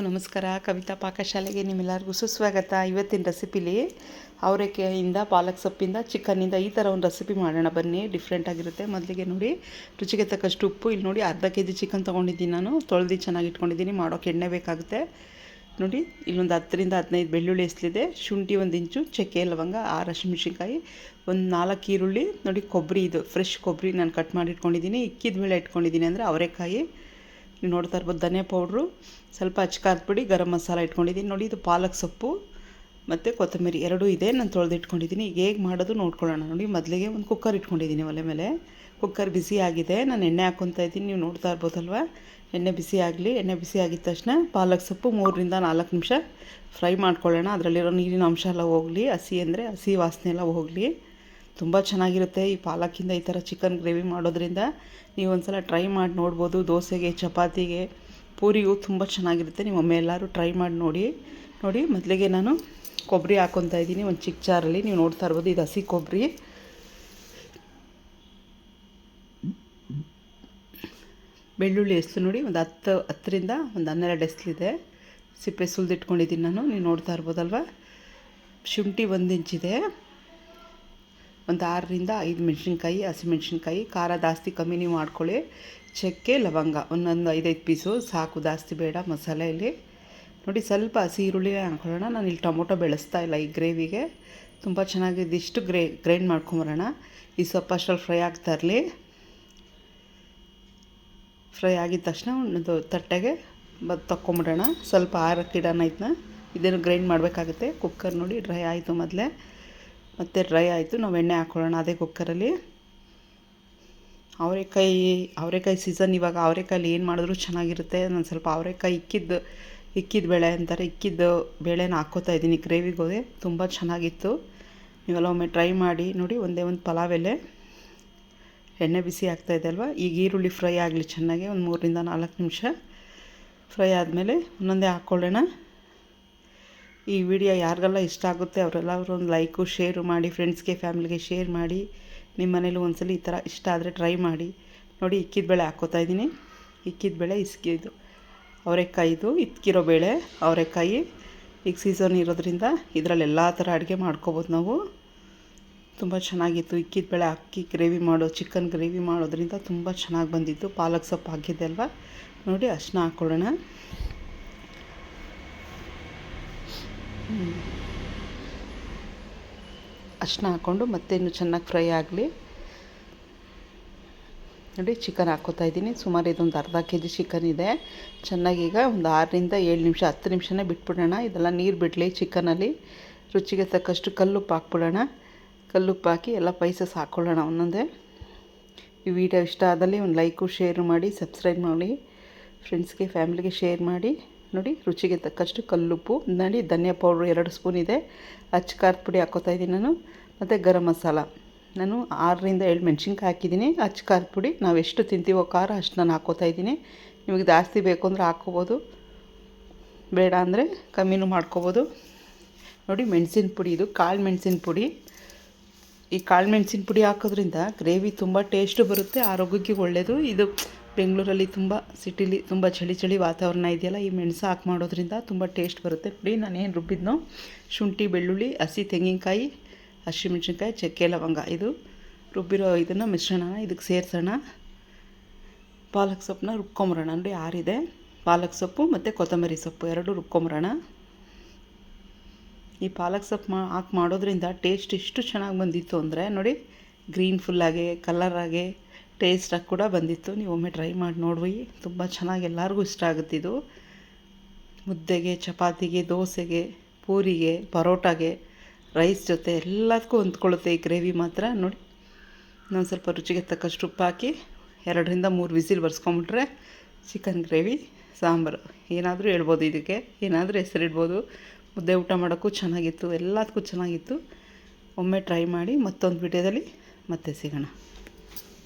ನಮಸ್ಕಾರ. ಕವಿತಾ ಪಾಕಶಾಲೆಗೆ ನಿಮ್ಮೆಲ್ಲರಿಗೂ ಸುಸ್ವಾಗತ. ಇವತ್ತಿನ ರೆಸಿಪಿಲಿ ಅವರೆಕಾಯಿಂದ, ಪಾಲಕ್ ಸೊಪ್ಪಿಂದ, ಚಿಕನ್ನಿಂದ ಈ ಥರ ಒಂದು ರೆಸಿಪಿ ಮಾಡೋಣ. ಬನ್ನಿ ಡಿಫ್ರೆಂಟ್ ಆಗಿರುತ್ತೆ. ಮೊದಲಿಗೆ ನೋಡಿ, ರುಚಿಗೆ ತಕ್ಕಷ್ಟು ಉಪ್ಪು. ಇಲ್ಲಿ ನೋಡಿ, ಅರ್ಧ ಕೆ ಜಿ ಚಿಕನ್ ತೊಗೊಂಡಿದ್ದೀನಿ ನಾನು. ತೊಳೆದು ಚೆನ್ನಾಗಿ ಇಟ್ಕೊಂಡಿದ್ದೀನಿ. ಮಾಡೋಕೆ ಎಣ್ಣೆ ಬೇಕಾಗುತ್ತೆ. ನೋಡಿ, ಇಲ್ಲೊಂದು ಹತ್ತರಿಂದ ಹದಿನೈದು ಬೆಳ್ಳುಳ್ಳಿ ಎಸ್ಲಿದೆ. ಶುಂಠಿ ಒಂದು ಇಂಚು, ಚಕ್ಕೆ ಲವಂಗ, ಆರು ಹಸಿಮೆಣ್ಸಿನ್ಕಾಯಿ, ಒಂದು ನಾಲ್ಕು ಈರುಳ್ಳಿ. ನೋಡಿ, ಕೊಬ್ಬರಿ ಇದು. ಫ್ರೆಶ್ ಕೊಬ್ಬರಿ ನಾನು ಕಟ್ ಮಾಡಿ ಇಟ್ಕೊಂಡಿದ್ದೀನಿ. ಇಕ್ಕಿದ ಮೇಲೆ ಇಟ್ಕೊಂಡಿದ್ದೀನಿ ಅಂದರೆ ಅವರೆಕಾಯಿ. ನೀವು ನೋಡ್ತಾ ಇರ್ಬೋದು ಧನಿಯಾ ಪೌಡ್ರು ಸ್ವಲ್ಪ ಪುಡಿ, ಗರಂ ಮಸಾಲ ಇಟ್ಕೊಂಡಿದ್ದೀನಿ. ನೋಡಿ, ಇದು ಪಾಲಕ್ ಸೊಪ್ಪು ಮತ್ತು ಕೊತ್ತಂಬರಿ ಎರಡೂ ಇದೆ. ನಾನು ತೊಳೆದು ಇಟ್ಕೊಂಡಿದ್ದೀನಿ. ಈಗ ಹೇಗೆ ಮಾಡೋದು ನೋಡ್ಕೊಳ್ಳೋಣ. ನೋಡಿ, ಮೊದಲಿಗೆ ಒಂದು ಕುಕ್ಕರ್ ಇಟ್ಕೊಂಡಿದ್ದೀನಿ ಒಲೆ ಮೇಲೆ. ಕುಕ್ಕರ್ ಬಿಸಿ ಆಗಿದೆ. ನಾನು ಎಣ್ಣೆ ಹಾಕ್ಕೊತಾ ಇದ್ದೀನಿ. ನೀವು ನೋಡ್ತಾ ಇರ್ಬೋದಲ್ವ? ಎಣ್ಣೆ ಬಿಸಿ ಆಗಲಿ, ಎಣ್ಣೆ ಬಿಸಿ ಆಗಿದ ತಕ್ಷಣ ಪಾಲಕ್ ಸೊಪ್ಪು ಮೂರರಿಂದ ನಾಲ್ಕು ನಿಮಿಷ ಫ್ರೈ ಮಾಡ್ಕೊಳ್ಳೋಣ. ಅದರಲ್ಲಿರೋ ನೀರಿನ ಅಂಶ ಎಲ್ಲ ಹೋಗಲಿ. ಹಸಿ ಅಂದರೆ ಹಸಿ ವಾಸನೆ ಎಲ್ಲ ಹೋಗಲಿ. ತುಂಬ ಚೆನ್ನಾಗಿರುತ್ತೆ ಈ ಪಾಲಕಿಂದ ಈ ಥರ ಚಿಕನ್ ಗ್ರೇವಿ ಮಾಡೋದ್ರಿಂದ. ನೀವು ಒಂದು ಸಲ ಟ್ರೈ ಮಾಡಿ ನೋಡ್ಬೋದು, ದೋಸೆಗೆ, ಚಪಾತಿಗೆ, ಪೂರಿಗೂ ತುಂಬ ಚೆನ್ನಾಗಿರುತ್ತೆ. ನೀವು ಒಮ್ಮೆ ಎಲ್ಲರೂ ಟ್ರೈ ಮಾಡಿ ನೋಡಿ ನೋಡಿ. ಮೊದಲಿಗೆ ನಾನು ಕೊಬ್ಬರಿ ಹಾಕ್ಕೊತಾ ಇದ್ದೀನಿ, ಒಂದು ಚಿಕ್ಕ ಚಾರಲ್ಲಿ ನೀವು ನೋಡ್ತಾ ಇರ್ಬೋದು, ಇದು ಹಸಿ ಕೊಬ್ಬರಿ ಬೆಳ್ಳುಳ್ಳಿ ಎಸ್ಲು ನೋಡಿ, ಒಂದು ಹತ್ತು, ಹತ್ತರಿಂದ ಒಂದು ಹನ್ನೆರಡು ಎಸ್ಲಿದೆ ಸಿಪ್ಪೆ ಸುಲ್ದಿಟ್ಕೊಂಡಿದ್ದೀನಿ ನಾನು, ನೀವು ನೋಡ್ತಾ ಇರ್ಬೋದಲ್ವ? ಶುಂಠಿ ಒಂದು ಇಂಚಿದೆ ಒಂದು ಆರರಿಂದ ಐದು ಮೆಣಸಿನ್ಕಾಯಿ ಹಸಿಮೆಣ್ಸಿನ್ಕಾಯಿ ಖಾರ ಜಾಸ್ತಿ ಕಮ್ಮಿ ನೀವು ಮಾಡ್ಕೊಳ್ಳಿ. ಚಕ್ಕೆ, ಲವಂಗ, ಒಂದೊಂದು ಐದೈದು ಪೀಸು. ಸಾಕು, ಜಾಸ್ತಿ ಬೇಡ ಮಸಾಲೆಯಲ್ಲಿ ನೋಡಿ, ಸ್ವಲ್ಪ ಹಸಿ ಈರುಳ್ಳಿ ಹಾಕೊಳ್ಳೋಣ. ನಾನು ಇಲ್ಲಿ ಟೊಮೊಟೊ ಬೆಳೆಸ್ತಾ ಇಲ್ಲ ಈ ಗ್ರೇವಿಗೆ. ತುಂಬ ಚೆನ್ನಾಗಿ ಇದಿಷ್ಟು ಗ್ರೇ, ಗ್ರೈಂಡ್ ಮಾಡ್ಕೊಂಬರೋಣ. ಈ ಸೊಪ್ಪು ಅಷ್ಟರಲ್ಲಿ ಫ್ರೈ ಆಗ್ತಾ ಇರಲಿ. ಫ್ರೈ ಆಗಿದ ತಕ್ಷಣ ಒಂದು ತಟ್ಟೆಗೆ ಬ, ತಕ್ಕೊಂಬಿಡೋಣ. ಸ್ವಲ್ಪ ಆರಕ್ಕಿಡೋಣ ಇದನ್ನ. ಇದೇನು ಗ್ರೈಂಡ್ ಮಾಡಬೇಕಾಗುತ್ತೆ. ಕುಕ್ಕರ್ ನೋಡಿ ಡ್ರೈ ಆಯಿತು ಮೊದಲೇ. ಮತ್ತು ಡ್ರೈ ಆಯಿತು. ನಾವು ಎಣ್ಣೆ ಹಾಕ್ಕೊಳ್ಳೋಣ ಅದೇ ಕುಕ್ಕರಲ್ಲಿ. ಅವರೆಕಾಯಿ ಅವರೆಕಾಯಿ ಸೀಸನ್ ಇವಾಗ ಅವರೆಕಾಯಲ್ಲಿ ಏನು ಮಾಡಿದ್ರು ಚೆನ್ನಾಗಿರುತ್ತೆ. ನಾನು ಸ್ವಲ್ಪ ಅವರೆಕಾಯಿ ಇಕ್ಕಿದ್ದು, ಇಕ್ಕಿದ ಬೇಳೆ ಅಂತಾರೆ. ಇಕ್ಕಿದ್ದು ಬೇಳೆನ ಹಾಕ್ಕೋತಾ ಇದ್ದೀನಿ ಗ್ರೇವಿಗೋದೆ ತುಂಬ ಚೆನ್ನಾಗಿತ್ತು. ನೀವೆಲ್ಲ ಒಮ್ಮೆ ಟ್ರೈ ಮಾಡಿ ನೋಡಿ, ಒಂದೇ ಒಂದು ಪಲಾವ್ ಎಲೆ. ಎಣ್ಣೆ ಬಿಸಿ ಆಗ್ತಾಯಿದೆ ಅಲ್ವಾ? ಈಗ ಈರುಳ್ಳಿ ಫ್ರೈ ಆಗಲಿ ಚೆನ್ನಾಗಿ. ಒಂದು ಮೂರರಿಂದ ನಾಲ್ಕು ನಿಮಿಷ. ಫ್ರೈ ಆದಮೇಲೆ ಒಂದೊಂದೇ ಹಾಕ್ಕೊಳ್ಳೋಣ ಈ ವಿಡಿಯೋ ಯಾರಿಗೆಲ್ಲ ಇಷ್ಟ ಆಗುತ್ತೆ ಅವರೆಲ್ಲರೂ ಒಂದು ಲೈಕು ಶೇರು ಮಾಡಿ ಫ್ರೆಂಡ್ಸ್ಗೆ ಫ್ಯಾಮಿಲಿಗೆ ಶೇರ್ ಮಾಡಿ, ನಿಮ್ಮ ಮನೇಲಿ ಒಂದ್ಸಲ ಈ ಥರ ಇಷ್ಟ ಆದರೆ ಟ್ರೈ ಮಾಡಿ. ನೋಡಿ, ಇಕ್ಕಿದ ಬೇಳೆ ಹಾಕೋತಾ ಇದ್ದೀನಿ. ಇಕ್ಕಿದ ಬೇಳೆ ಇಸ್ಕಿದ್ದು ಅವರೆಕಾಯಿದು, ಇಕ್ಕಿರೋ ಬೇಳೆ, ಅವರೆಕಾಯಿ. ಈಗ ಸೀಸನ್ ಇರೋದ್ರಿಂದ ಇದರಲ್ಲಿ ಎಲ್ಲ ಥರ ಅಡುಗೆ ಮಾಡ್ಕೋಬೋದು ನಾವು. ತುಂಬ ಚೆನ್ನಾಗಿತ್ತು. ಇಕ್ಕಿದ ಬೇಳೆ ಅಕ್ಕಿ ಗ್ರೇವಿ ಮಾಡೋ ಚಿಕನ್ ಗ್ರೇವಿ ಮಾಡೋದ್ರಿಂದ ತುಂಬ ಚೆನ್ನಾಗಿ ಬಂದಿತ್ತು. ಪಾಲಕ್ ಸೊಪ್ಪು ಹಾಕಿದ್ದೆ ಅಲ್ವಾ? ನೋಡಿ ಅಷ್ಟನ್ನ ಹಾಕ್ಕೊಳ್ಳೋಣ ಅಷ್ಟನ್ನ ಹಾಕ್ಕೊಂಡು ಮತ್ತೆ ಇನ್ನು ಚೆನ್ನಾಗಿ ಫ್ರೈ ಆಗಲಿ. ನೋಡಿ ಚಿಕನ್ ಹಾಕ್ಕೋತಾ ಇದ್ದೀನಿ. ಸುಮಾರು ಇದೊಂದು ಅರ್ಧ ಕೆ ಜಿ ಚಿಕನ್ ಇದೆ. ಚೆನ್ನಾಗಿ ಈಗ ಒಂದು ಆರರಿಂದ ಏಳು ನಿಮಿಷ, ಹತ್ತು ನಿಮಿಷನೇ ಬಿಟ್ಬಿಡೋಣ. ಇದೆಲ್ಲ ನೀರು ಬಿಡಲಿ ಚಿಕನಲ್ಲಿ ರುಚಿಗೆ ತಕ್ಕಷ್ಟು ಕಲ್ಲುಪ್ಪು ಹಾಕ್ಬಿಡೋಣ. ಕಲ್ಲುಪ್ಪು ಹಾಕಿ ಎಲ್ಲ ಪೈಸಸ್ ಹಾಕ್ಕೊಳ್ಳೋಣ ಒಂದೊಂದೇ. ಈ ವಿಡಿಯೋ ಇಷ್ಟ ಆದಲ್ಲಿ ಒಂದು ಲೈಕು ಶೇರ್ ಮಾಡಿ ಸಬ್ಸ್ಕ್ರೈಬ್ ಮಾಡಿ. ಫ್ರೆಂಡ್ಸ್ಗೆ ಫ್ಯಾಮಿಲಿಗೆ ಶೇರ್ ಮಾಡಿ. ನೋಡಿ, ರುಚಿಗೆ ತಕ್ಕಷ್ಟು ಕಲ್ಲುಪ್ಪು ನೋಡಿ ಧನಿಯಾ ಪೌಡ್ರು ಎರಡು ಸ್ಪೂನ್ ಇದೆ. ಅಚ್ಚ ಖಾರದ ಪುಡಿ ಹಾಕೋತಾ ಇದ್ದೀನಿ ನಾನು. ಮತ್ತು ಗರಂ ಮಸಾಲ. ನಾನು ಆರರಿಂದ ಏಳು ಮೆಣ್ಸಿನ್ಕಾಯಿ ಹಾಕಿದ್ದೀನಿ. ಅಚ್ಚ ಖಾರದ ಪುಡಿ, ನಾವು ಎಷ್ಟು ತಿಂತೀವೋ ಖಾರ ಅಷ್ಟು ನಾನು ಹಾಕೋತಾ ಇದ್ದೀನಿ. ನಿಮಗೆ ಜಾಸ್ತಿ ಬೇಕು ಅಂದರೆ ಹಾಕ್ಕೋಬೋದು ಬೇಡ ಅಂದರೆ ಕಮ್ಮಿನೂ ಮಾಡ್ಕೋಬೋದು. ನೋಡಿ, ಮೆಣಸಿನ ಪುಡಿ ಇದು, ಕಾಳು ಮೆಣಸಿನ ಪುಡಿ. ಈ ಕಾಳು ಮೆಣಸಿನ ಪುಡಿ ಹಾಕೋದ್ರಿಂದ ಗ್ರೇವಿ ತುಂಬ ಟೇಸ್ಟು ಬರುತ್ತೆ, ಆರೋಗ್ಯಕ್ಕೆ ಒಳ್ಳೆಯದು ಇದು ಬೆಂಗಳೂರಲ್ಲಿ ತುಂಬ ಸಿಟಿಲಿ ತುಂಬ ಚಳಿ ಚಳಿ ವಾತಾವರಣ ಇದೆಯಲ್ಲ, ಈ ಮೆಣಸು ಹಾಕಿ ಮಾಡೋದ್ರಿಂದ ತುಂಬ ಟೇಸ್ಟ್ ಬರುತ್ತೆ. ನೋಡಿ ನಾನೇನು ರುಬ್ಬಿದ್ನೋ? ಶುಂಠಿ, ಬೆಳ್ಳುಳ್ಳಿ, ಹಸಿ ತೆಂಗಿನಕಾಯಿ ಹಸಿಮೆಣ್ಸಿನ್ಕಾಯಿ ಚಕ್ಕೆ ಲವಂಗ. ಇದು ರುಬ್ಬಿರೋ ಇದನ್ನು ಮಿಶ್ರಣನ ಇದಕ್ಕೆ ಸೇರಿಸೋಣ. ಪಾಲಕ್ ಸೊಪ್ಪನ್ನ ರುಬ್ಕೊಂಬರೋಣ. ನೋಡಿ, ಆರಿದೆ. ಪಾಲಕ್ ಸೊಪ್ಪು ಮತ್ತು ಕೊತ್ತಂಬರಿ ಸೊಪ್ಪು ಎರಡು ರುಬ್ಕೊಂಬರೋಣ. ಈ ಪಾಲಕ್ ಸೊಪ್ಪು ಮಾ, ಹಾಕಿ ಮಾಡೋದ್ರಿಂದ ಟೇಸ್ಟ್ ಎಷ್ಟು ಚೆನ್ನಾಗಿ ಬಂದಿತ್ತು ಅಂದರೆ, ನೋಡಿ ಗ್ರೀನ್ ಫುಲ್ಲಾಗೆ ಕಲರಾಗೆ ಟೇಸ್ಟಾಗಿ ಕೂಡ ಬಂದಿತ್ತು. ನೀವು ಒಮ್ಮೆ ಟ್ರೈ ಮಾಡಿ ನೋಡ್ವಿ ತುಂಬ ಚೆನ್ನಾಗಿ ಎಲ್ಲರಿಗೂ ಇಷ್ಟ ಆಗುತ್ತಿದ್ದು ಮುದ್ದೆಗೆ, ಚಪಾತಿಗೆ, ದೋಸೆಗೆ, ಪೂರಿಗೆ, ಪರೋಟಾಗೆ, ರೈಸ್ ಜೊತೆ ಎಲ್ಲದಕ್ಕೂ ಹೊಂದ್ಕೊಳ್ಳುತ್ತೆ ಈ ಗ್ರೇವಿ ಮಾತ್ರ. ನೋಡಿ, ಇನ್ನೊಂದು ಸ್ವಲ್ಪ ರುಚಿಗೆ ತಕ್ಕಷ್ಟು ಉಪ್ಪು ಹಾಕಿ, ಎರಡರಿಂದ ಮೂರು ವಿಸಿಲ್ ಬರ್ಸ್ಕೊಂಬಿಟ್ರೆ ಚಿಕನ್ ಗ್ರೇವಿ, ಸಾಂಬಾರು. ಏನಾದರೂ ಹೇಳ್ಬೋದು ಇದಕ್ಕೆ. ಏನಾದರೂ ಹೆಸರಿಡ್ಬೋದು. ಮುದ್ದೆ ಊಟ ಮಾಡೋಕ್ಕೂ ಚೆನ್ನಾಗಿತ್ತು. ಎಲ್ಲದಕ್ಕೂ ಚೆನ್ನಾಗಿತ್ತು. ಒಮ್ಮೆ ಟ್ರೈ ಮಾಡಿ ಮತ್ತೊಂದು ವಿಡಿಯೋದಲ್ಲಿ ಮತ್ತೆ ಸಿಗೋಣ.